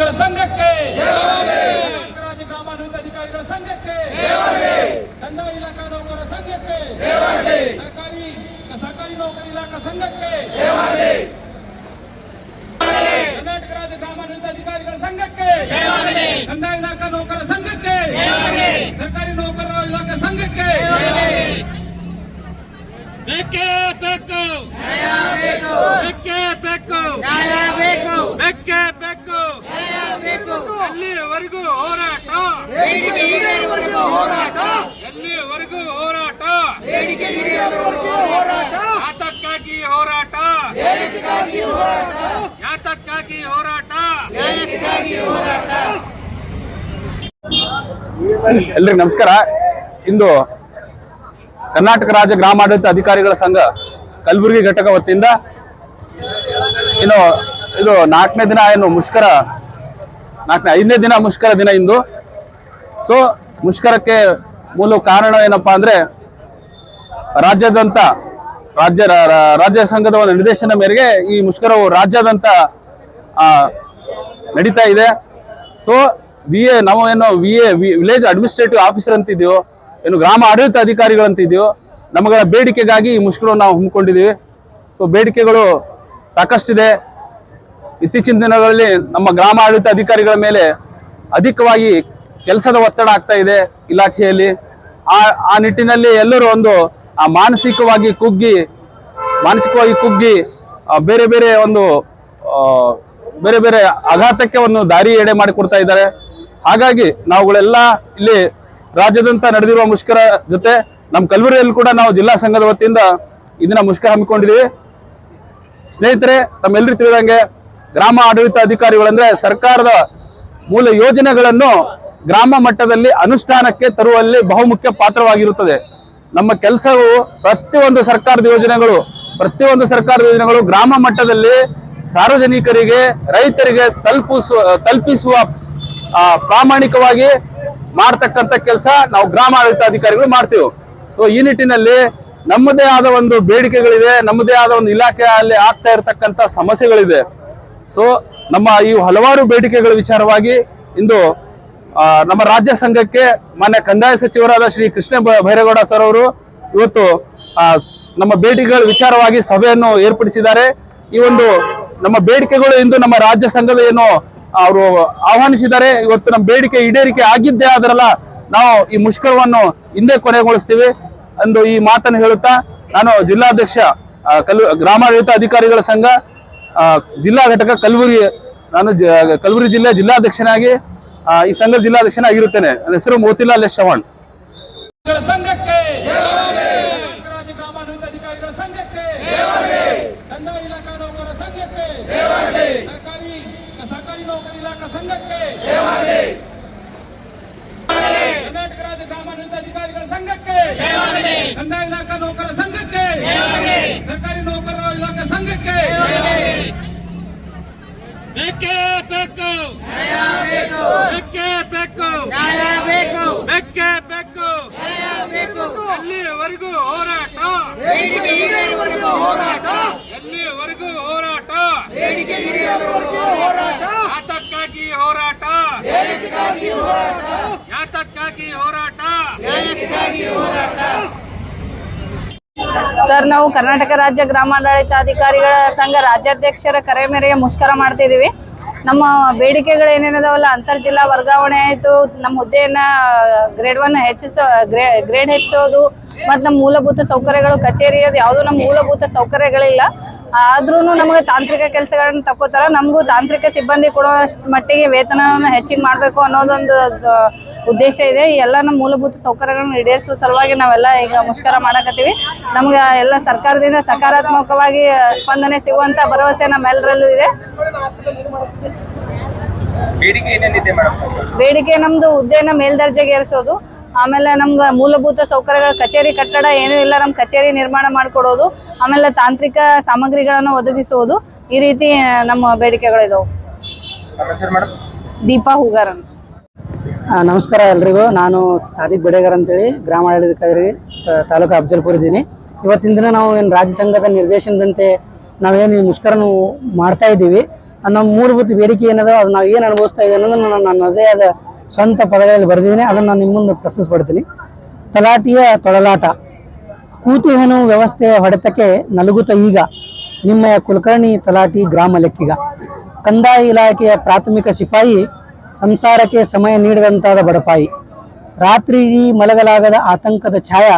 ಅಧಿಕಾರಿಗಳ ಸಂಘಕ್ಕೆ ಕರ್ನಾಟಕ ರಾಜ್ಯ ಗ್ರಾಮಾಡಳಿತ ಅಧಿಕಾರಿಗಳ ಸಂಘಕ್ಕೆ ಕಂದಾಯ ಇಲಾಖಾ ನೌಕರರ ಸಂಘಕ್ಕೆ ಸರ್ಕಾರಿ ಸರ್ಕಾರಿ ನೌಕರಿ ಇಲಾಖಾ ಸಂಘಕ್ಕೆ ಕರ್ನಾಟಕ ರಾಜ್ಯ ಗ್ರಾಮಾಡಳಿತ ಅಧಿಕಾರಿಗಳ ಸಂಘಕ್ಕೆ ಕಂದಾಯ ಇಲಾಖಾ ನೌಕರರ ಸಂಘಕ್ಕೆ ಸರ್ಕಾರಿ ನೌಕರರ ಇಲಾಖಾ ಸಂಘಕ್ಕೆ ಬೇಕೇ ಬೇಕು ಬೇಕೇ ಬೇಕು ಬೇಕೇ ಬೇಕು ಎಲ್ಲಿವರೆಗೂ ಹೋರಾಟ? ಎಲ್ಲಿವರೆಗೂ ಹೋರಾಟ? ಯಾತಕ್ಕಾಗಿ ಹೋರಾಟ? ಯಾತಕ್ಕಾಗಿ ಹೋರಾಟ. ಎಲ್ರಿಗೂ ನಮಸ್ಕಾರ. ಇಂದು ಕರ್ನಾಟಕ ರಾಜ್ಯ ಗ್ರಾಮಾಡಳಿತ ಅಧಿಕಾರಿಗಳ ಸಂಘ ಕಲಬುರಗಿ ಘಟಕ ವತಿಯಿಂದ ಇನ್ನು ಇದು ನಾಲ್ಕನೇ ದಿನ ಏನು ಮುಷ್ಕರ ನಾಲ್ಕನೇ, ಐದನೇ ದಿನ ಮುಷ್ಕರ ದಿನ ಇಂದು. ಸೊ ಮುಷ್ಕರಕ್ಕೆ ಮೂಲ ಕಾರಣ ಏನಪ್ಪಾ ಅಂದ್ರೆ ರಾಜ್ಯಾದ್ಯಂತ ರಾಜ್ಯ ರಾಜ್ಯ ಸಂಘದ ಒಂದು ನಿರ್ದೇಶನ ಮೇರೆಗೆ ಈ ಮುಷ್ಕರವು ರಾಜ್ಯಾದ್ಯಂತ ನಡೀತಾ ಇದೆ. ಸೊ ವಿ ಎ ನಾವು ಏನು V A village administrative officer ಅಂತಿದೆಯೋ ಏನು ಗ್ರಾಮ ಆಡಳಿತ ಅಧಿಕಾರಿಗಳಂತಿದೆಯೋ ನಮಗಳ ಬೇಡಿಕೆಗಾಗಿ ಈ ಮುಷ್ಕರವನ್ನು ನಾವು ಹಮ್ಮಿಕೊಂಡಿದ್ದೀವಿ. ಸೊ ಬೇಡಿಕೆಗಳು ಸಾಕಷ್ಟಿದೆ. ಇತ್ತೀಚಿನ ದಿನಗಳಲ್ಲಿ ನಮ್ಮ ಗ್ರಾಮ ಆಡಳಿತ ಅಧಿಕಾರಿಗಳ ಮೇಲೆ ಅಧಿಕವಾಗಿ ಕೆಲಸದ ಒತ್ತಡ ಆಗ್ತಾ ಇದೆ ಇಲಾಖೆಯಲ್ಲಿ. ಆ ಆ ನಿಟ್ಟಿನಲ್ಲಿ ಎಲ್ಲರೂ ಒಂದು, ಆ ಮಾನಸಿಕವಾಗಿ ಕುಗ್ಗಿ ಮಾನಸಿಕವಾಗಿ ಕುಗ್ಗಿ ಬೇರೆ ಬೇರೆ ಒಂದು ಬೇರೆ ಬೇರೆ ಆಘಾತಕ್ಕೆ ಒಂದು ದಾರಿ ಎಡೆ ಮಾಡಿಕೊಡ್ತಾ ಇದ್ದಾರೆ. ಹಾಗಾಗಿ ನಾವುಗಳೆಲ್ಲ ಇಲ್ಲಿ ರಾಜ್ಯದಂತ ನಡೆದಿರುವ ಮುಷ್ಕರ ಜೊತೆ ನಮ್ಮ ಕಲಬುರಗಿಯಲ್ಲಿ ಕೂಡ ನಾವು ಜಿಲ್ಲಾ ಸಂಘದ ವತಿಯಿಂದ ಇದನ್ನ ಮುಷ್ಕರ ಹಮ್ಮಿಕೊಂಡಿದ್ದೀವಿ. ಸ್ನೇಹಿತರೆ ತಮ್ಮೆಲ್ಲರಿಗೂ ತಿಳಿದಂಗೆ ಗ್ರಾಮ ಆಡಳಿತ ಅಧಿಕಾರಿಗಳಂದ್ರೆ ಸರ್ಕಾರದ ಮೂಲ ಯೋಜನೆಗಳನ್ನು ಗ್ರಾಮ ಮಟ್ಟದಲ್ಲಿ ಅನುಷ್ಠಾನಕ್ಕೆ ತರುವಲ್ಲಿ ಬಹುಮುಖ್ಯ ಪಾತ್ರವಾಗಿರುತ್ತದೆ. ನಮ್ಮ ಕೆಲಸವು ಪ್ರತಿಯೊಂದು ಸರ್ಕಾರದ ಯೋಜನೆಗಳು, ಪ್ರತಿಯೊಂದು ಸರ್ಕಾರದ ಯೋಜನೆಗಳು ಗ್ರಾಮ ಮಟ್ಟದಲ್ಲಿ ಸಾರ್ವಜನಿಕರಿಗೆ, ರೈತರಿಗೆ ತಲುಪಿಸುವ ತಲುಪಿಸುವ ಪ್ರಾಮಾಣಿಕವಾಗಿ ಮಾಡ್ತಕ್ಕಂಥ ಕೆಲಸ ನಾವು ಗ್ರಾಮ ಆಡಳಿತ ಅಧಿಕಾರಿಗಳು ಮಾಡ್ತೀವಿ. ಸೊ ಈ ನಿಟ್ಟಿನಲ್ಲಿ ನಮ್ಮದೇ ಆದ ಒಂದು ಬೇಡಿಕೆಗಳಿದೆ, ನಮ್ಮದೇ ಆದ ಒಂದು ಇಲಾಖೆಯಲ್ಲಿ ಆಗ್ತಾ ಇರತಕ್ಕಂಥ ಸಮಸ್ಯೆಗಳಿದೆ. ಸೊ ನಮ್ಮ ಈ ಹಲವಾರು ಬೇಡಿಕೆಗಳ ವಿಚಾರವಾಗಿ ಇಂದು ನಮ್ಮ ರಾಜ್ಯ ಸಂಘಕ್ಕೆ ಮಾನ್ಯ ಕಂದಾಯ ಸಚಿವರಾದ ಶ್ರೀ ಕೃಷ್ಣ ಭೈರೇಗೌಡ ಸರ್ ಅವರು ಇವತ್ತು ನಮ್ಮ ಬೇಡಿಕೆಗಳ ವಿಚಾರವಾಗಿ ಸಭೆಯನ್ನು ಏರ್ಪಡಿಸಿದ್ದಾರೆ. ಈ ಒಂದು ನಮ್ಮ ಬೇಡಿಕೆಗಳು ಇಂದು ನಮ್ಮ ರಾಜ್ಯ ಸಂಘದ ಏನು, ಅವರು ಆಹ್ವಾನಿಸಿದ್ದಾರೆ. ಇವತ್ತು ನಮ್ಮ ಬೇಡಿಕೆ ಈಡೇರಿಕೆ ಆಗಿದ್ದೇ ಆದ್ರಲ್ಲ ನಾವು ಈ ಮುಷ್ಕರವನ್ನು ಹಿಂದೆ ಕೊನೆಗೊಳಿಸ್ತೀವಿ ಎಂದು ಈ ಮಾತನ್ನು ಹೇಳುತ್ತಾ, ನಾನು ಜಿಲ್ಲಾಧ್ಯಕ್ಷ ಕಲ್ ಗ್ರಾಮಾಡಳಿತ ಅಧಿಕಾರಿಗಳ ಸಂಘ ಜಿಲ್ಲಾ ಘಟಕ ಕಲಬುರಗಿ, ನಾನು ಕಲಬುರಗಿ ಜಿಲ್ಲೆ ಜಿಲ್ಲಾಧ್ಯಕ್ಷನಾಗಿ ಈ ಸಂಘದ ಜಿಲ್ಲಾಧ್ಯಕ್ಷನಾಗಿರುತ್ತೇನೆ ನನ್ನ ಹೆಸರು ಮೋತಿಲಾಲ್ ಎಸ್ ಚವಾಣ್ ಸಂಘಕ್ಕೆ ಕರ್ನಾಟಕ ರಾಜ್ಯ ಗ್ರಾಮಾಡಳಿತ ಅಧಿಕಾರಿಗಳ ಸಂಘಕ್ಕೆ ಕಂದಾಯ ಇಲಾಖಾ ನೌಕರರ ಸಂಘಕ್ಕೆ ಸರ್ಕಾರಿ ನೌಕರರ ಇಲಾಖಾ ಸಂಘಕ್ಕೆ ಬೇಕೇ ಬೇಕು. ಬೇಕೇ ಬೇಕು. ಬೇಕೇ ಬೇಕು. ಎಲ್ಲಿವರೆಗೂ ಹೋರಾಟ? ಎಲ್ಲಿವರೆಗೂ ಹೋರಾಟ? ಯಾತಕ್ಕಾಗಿ ಹೋರಾಟ? ಯಾತಕ್ಕಾಗಿ ಹೋರಾಟ? ಸರ್, ನಾವು ಕರ್ನಾಟಕ ರಾಜ್ಯ ಗ್ರಾಮಾಡಳಿತ ಅಧಿಕಾರಿಗಳ ಸಂಘ ರಾಜ್ಯಾಧ್ಯಕ್ಷರ ಕರೆ ಮೇರೆಗೆ ಮುಷ್ಕರ ಮಾಡ್ತಿದೀವಿ ನಮ್ಮ ಬೇಡಿಕೆಗಳು ಏನೇನದಾವಲ್ಲ ಅಂತರ್ ಜಿಲ್ಲಾ ವರ್ಗಾವಣೆ ಆಯಿತು, ನಮ್ಮ ಹುದ್ದೆಯನ್ನ ಗ್ರೇಡ್ ಒನ್ ಹೆಚ್ಚಿಸೋ ಗ್ರೇಡ್ ಹೆಚ್ಚಿಸೋದು, ಮತ್ತು ನಮ್ಮ ಮೂಲಭೂತ ಸೌಕರ್ಯಗಳು, ಕಚೇರಿ ಅದು ಯಾವುದೂ ನಮ್ಮ ಮೂಲಭೂತ ಸೌಕರ್ಯಗಳಿಲ್ಲ. ಆದ್ರೂ ನಮಗೆ ತಾಂತ್ರಿಕ ಕೆಲಸಗಳನ್ನ ತಕ್ಕೋತಾರ. ನಮಗೂ ತಾಂತ್ರಿಕ ಸಿಬ್ಬಂದಿ ಕೊಡೋ ಮಟ್ಟಿಗೆ ವೇತನವನ್ನು ಹೆಚ್ಚಿಗೆ ಮಾಡಬೇಕು ಅನ್ನೋದೊಂದು ಉದ್ದೇಶ ಇದೆ. ಎಲ್ಲ ನಮ್ಮ ಮೂಲಭೂತ ಸೌಕರ್ಯಗಳನ್ನ ಈಡೇರಿಸುವ ಸಲುವಾಗಿ ನಾವೆಲ್ಲ ಈಗ ಮುಷ್ಕರ ಮಾಡಕತ್ತೀವಿ. ನಮ್ಗೆ ಎಲ್ಲ ಸರ್ಕಾರದಿಂದ ಸಕಾರಾತ್ಮಕವಾಗಿ ಸ್ಪಂದನೆ ಸಿಗುವಂತ ಭರವಸೆ ನಮ್ಮೆಲ್ಲರಲ್ಲೂ ಇದೆ. ಬೇಡಿಕೆ ನಮ್ದು ಹುದ್ದೆನ ಮೇಲ್ದರ್ಜೆಗೆ ಏರಿಸೋದು ಆಮೇಲೆ ನಮ್ಗೆ ಮೂಲಭೂತ ಸೌಕರ್ಯಗಳ ಕಚೇರಿ ಕಟ್ಟಡ ಏನೂ ಇಲ್ಲ. ನಮ್ಮ ಕಚೇರಿ ನಿರ್ಮಾಣ ಮಾಡಿಕೊಡೋದು ಆಮೇಲೆ ತಾಂತ್ರಿಕ ಸಾಮಗ್ರಿಗಳನ್ನು ಒದಗಿಸುವುದು ಈ ರೀತಿ ನಮ್ಮ ಬೇಡಿಕೆಗಳಿದಾವೆ ದೀಪಾ ಹೂಗಾರ್ ನಮಸ್ಕಾರ ಎಲ್ರಿಗೂ. ನಾನು ಸಾದಿಕ್ ಬಿಡೇಗರ್ ಅಂತೇಳಿ ಗ್ರಾಮ ಆಡಳಿತಾಧಿಕಾರಿ ತ- ತಾಲೂಕು ಅಬ್ಜಲ್ಪುರ್ ಇದ್ದೀನಿ. ಇವತ್ತಿನ ದಿನ ನಾವು ಏನು ರಾಜ್ಯ ಸಂಘದ ನಿರ್ದೇಶನದಂತೆ ನಾವೇನು ಈ ಮುಷ್ಕರನು ಮಾಡ್ತಾ ಇದ್ದೀವಿ ನಮ್ಮ ಮೂಲಭೂತ ಬೇಡಿಕೆ ಏನದ ಅದು ನಾವು ಏನು ಅನುಭವಿಸ್ತಾ ಇದ್ದೀವಿ ಅನ್ನೋದನ್ನ ನಾನು ನನ್ನದೇ ಆದ ಸ್ವಂತ ಪದಗಳಲ್ಲಿ ಬರೆದಿದ್ದೀನಿ, ಅದನ್ನು ನಾನು ನಿಮ್ಮ ಮುಂದೆ ಪ್ರಸ್ತುತಪಡ್ತೀನಿ ತಲಾಟಿಯ ತೊಳಲಾಟ ಕೂತಿಹನು ವ್ಯವಸ್ಥೆಯ ಹೊಡೆತಕ್ಕೆ ನಲುಗುತ್ತ ಈಗ. ನಿಮ್ಮ ಕುಲಕರ್ಣಿ ತಲಾಟಿ ಗ್ರಾಮ ಲೆಕ್ಕಿಗ. ಕಂದಾಯ ಇಲಾಖೆಯ ಪ್ರಾಥಮಿಕ ಸಿಪಾಯಿ, ಸಂಸಾರಕ್ಕೆ ಸಮಯ ನೀಡದಂತಾದ ಬಡಪಾಯಿ. ರಾತ್ರಿ ಮಲಗಲಾಗದ ಆತಂಕದ ಛಾಯ,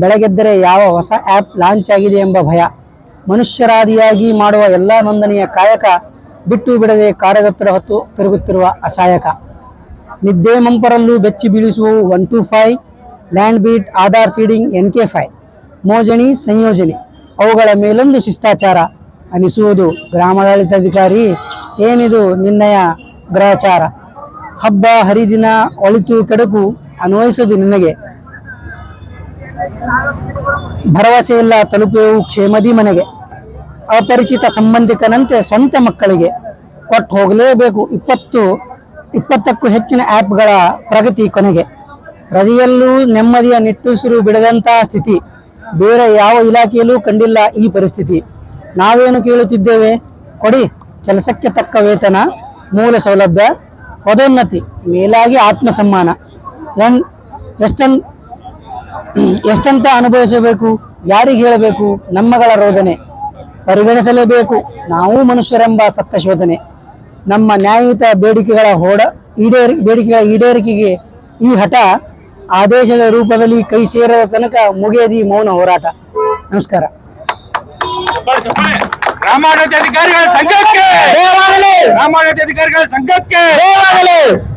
ಬೆಳಗೆದ್ದರೆ ಯಾವ ಹೊಸ ಆ್ಯಪ್ ಲಾಂಚ್ ಆಗಿದೆ ಎಂಬ ಭಯ. ಮನುಷ್ಯರಾದಿಯಾಗಿ ಮಾಡುವ ಎಲ್ಲ ನೋಂದಣಿಯ ಕಾಯಕ, ಬಿಟ್ಟು ಬಿಡದೆ ಕಾರ್ಯದತ್ತರ ಹೊತ್ತು ತಿರುಗುತ್ತಿರುವ ಅಸಹಾಯಕ. ನಿದ್ದೆ ಮಂಪರಲ್ಲೂ ಬೆಚ್ಚಿ ಬೀಳಿಸುವ one two five land beat Aadhaar seeding N ಕೆ ಫೈ ಮೋಜಣಿ, ಸಂಯೋಜನೆ. ಅವುಗಳ ಮೇಲೊಂದು ಶಿಷ್ಟಾಚಾರ ಅನಿಸುವುದು ಗ್ರಾಮಾಡಳಿತಾಧಿಕಾರಿ ಏನಿದು ನಿನ್ನಯ ಗ್ರಹಚಾರ? ಹಬ್ಬ, ಹರಿದಿನ ಒಳಿತು ಕೆಡಕು ಅನ್ವಯಿಸುವುದು ನಿನಗೆ. ಭರವಸೆಯಿಲ್ಲ ತಲುಪುವೆವು ಕ್ಷೇಮದಿ ಮನೆಗೆ. ಅಪರಿಚಿತ ಸಂಬಂಧಿಕನಂತೆ ಸ್ವಂತ ಮಕ್ಕಳಿಗೆ ಕೊಟ್ಟು ಹೋಗಲೇಬೇಕು ಇಪ್ಪತ್ತು ಇಪ್ಪತ್ತಕ್ಕೂ ಹೆಚ್ಚಿನ ಆ್ಯಪ್ಗಳ ಪ್ರಗತಿ ಕೊನೆಗೆ. ರಜೆಯಲ್ಲೂ ನೆಮ್ಮದಿಯ ನಿಟ್ಟುಸಿರು ಬಿಡದಂತಹ ಸ್ಥಿತಿ. ಬೇರೆ ಯಾವ ಇಲಾಖೆಯಲ್ಲೂ ಕಂಡಿಲ್ಲ ಈ ಪರಿಸ್ಥಿತಿ. ನಾವೇನು ಕೇಳುತ್ತಿದ್ದೇವೆ? ಕೊಡಿ, ಕೆಲಸಕ್ಕೆ ತಕ್ಕ ವೇತನ, ಮೂಲ ಸೌಲಭ್ಯ, ಪದೋನ್ನತಿ, ಮೇಲಾಗಿ ಆತ್ಮಸಮ್ಮಾನ. ಎನ್, ಎಷ್ಟನ್, ಎಷ್ಟಂತ ಅನುಭವಿಸಬೇಕು? ಯಾರಿಗೆ ಹೇಳಬೇಕು? ನಮ್ಮಗಳ ರೋದನೆ ಪರಿಗಣಿಸಲೇಬೇಕು. ನಾವು ಮನುಷ್ಯರೆಂಬ ಸತ್ತ ಶೋಧನೆ. ನಮ್ಮ ನ್ಯಾಯಯುತ ಬೇಡಿಕೆಗಳ ಹೋಡ ಈಡೇರಿ ಬೇಡಿಕೆಗಳ ಈಡೇರಿಕೆಗೆ ಈ ಹಠ ಆದೇಶದ ರೂಪದಲ್ಲಿ ಕೈ ಸೇರದ ತನಕ ಮುಗಿಯದಿ ಮೌನ ಹೋರಾಟ. ನಮಸ್ಕಾರ. ಗ್ರಾಮಾಡಳಿತಾಧಿಕಾರಿಗಳ ಸಂಘಕ್ಕೆ. ಗ್ರಾಮಾಡಳಿತ ಅಧಿಕಾರಿಗಳ ಸಂಘಕ್ಕೆ.